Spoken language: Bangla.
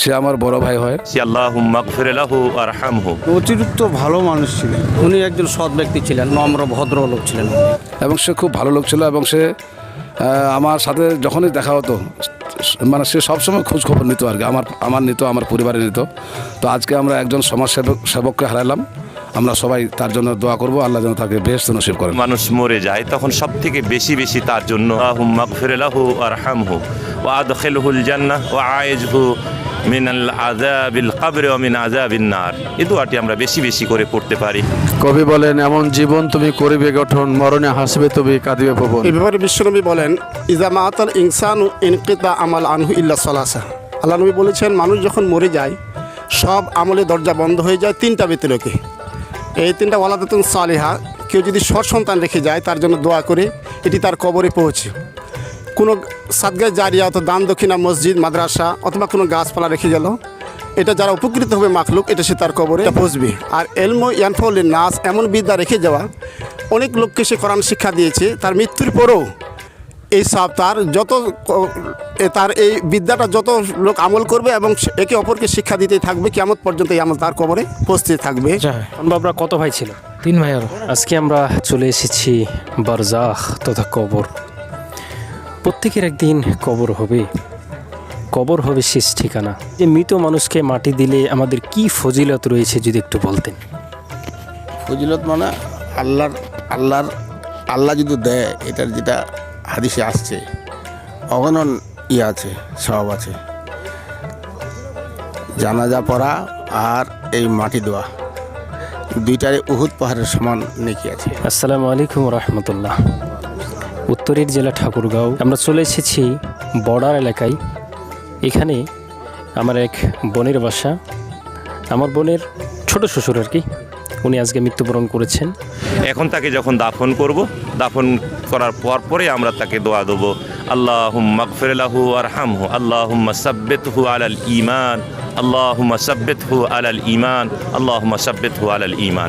সে আমার বড় ভাই হয়। অতিরিক্ত ভালো মানুষ ছিলেন। উনি একজন সৎ ব্যক্তি ছিলেন নম্র ভদ্র লোক ছিলেন। এবং সে খুব ভালো লোক ছিল এবং সে আমার সাথে যখনই দেখা হতো মানে সে সবসময় খোঁজ খবর নিত আর কি। আমার আমার নিত আমার পরিবারে নিত। তো আজকে আমরা একজন সমাজ সেবক সেবককে হারালাম। আমরা সবাই তার জন্য দোয়া করব আল্লাহ যেন তাকে বেশ নসিব করেন। মানুষ মরে যায় তখন সব থেকে বেশি বেশি তার জন্য আল্লাহুম্মা গফির লাহু আরহামহু ওয়া আদখিলহুল জান্নাহ ওয়া আইজহু মিনাল আযাবিল কবর ওয়া মিন আযাবিন নার। এই দোয়াটি আমরা বেশি বেশি করে পড়তে পারি। কবি বলেন এমন জীবন তুমি করিবে গঠন মরণে হাসবে তুমি কাঁদিবে ভবন। ব্যাপারে বিশ্বনবী বলেন ইজা মাতাল ইনসানু ইনকিতা আমাল আনহু ইল্লা সলাসা। আল্লাহ নবী বলেছেন মানুষ যখন মরে যায় সব আমলে দরজা বন্ধ হয়ে যায় তিনটা ব্যতিলোকে এই তিনটা ওয়ালাদাতুন সালিহা কেউ যদি সৎ সন্তান রেখে যায় তার জন্য দোয়া করে এটি তার কবরে পৌঁছে। কোনো সাদগায় জারিয়া অথবা দান দক্ষিণা মসজিদ মাদ্রাসা অথবা কোনো গাছপালা রেখে গেল এটা যারা উপকৃত হবে মাখলুক এটা সে তার কবরে পৌঁছবে আর এলমো ইয়ানফলের নাচ এমন বিদ্যা রেখে যাওয়া অনেক লোককে সে কোরআন শিক্ষা দিয়েছে তার মৃত্যুর পরেও এই সব তার যত এ তার এই বিদ্যাটা যত লোক আমল করবে এবং একে অপরকে শিক্ষা দিতে থাকবে কেমন পর্যন্ত এই আমল তার কবরে পৌঁছতে থাকবে। বাবরা কত ভাই ছিল? তিন ভাই আরও। আজকে আমরা চলে এসেছি বারজাখ তথা কবর। প্রত্যেকের একদিন কবর হবে। কবর হবে শেষ ঠিকানা। যে মৃত মানুষকে মাটি দিলে আমাদের কি ফজিলত রয়েছে যদি একটু বলতেন? ফজিলত মানে আল্লাহর আল্লাহর আল্লাহ যদি দেয় এটার যেটা হাদিসে আসছে। অগণন ইয়ে আছে সব আছে। জানাজা পড়া আর এই মাটি দোয়া দুইটারে উহুদ পাহাড়ের সমান নেকি আছে। আসসালামু আলাইকুম রহমতুল্লাহ। উত্তরের জেলা ঠাকুরগাঁও। আমরা চলে এসেছি বর্ডার এলাকায়। এখানে আমার এক বোনের বাসা। আমার বোনের ছোট শ্বশুর আর কি। উনি আজকে মৃত্যুবরণ করেছেন। এখন তাকে যখন দাফন করব, দাফন করার পর পরে আমরা তাকে দোয়া দেবো। আল্লাহ আল্লাহ আল্লাহ আল্লাহ আলাল ঈমান, আল্লাহুম্মা সাব্বিতহু আলাল ঈমান, আল্লাহুম্মা সাব্বিতহু আলাল ঈমান।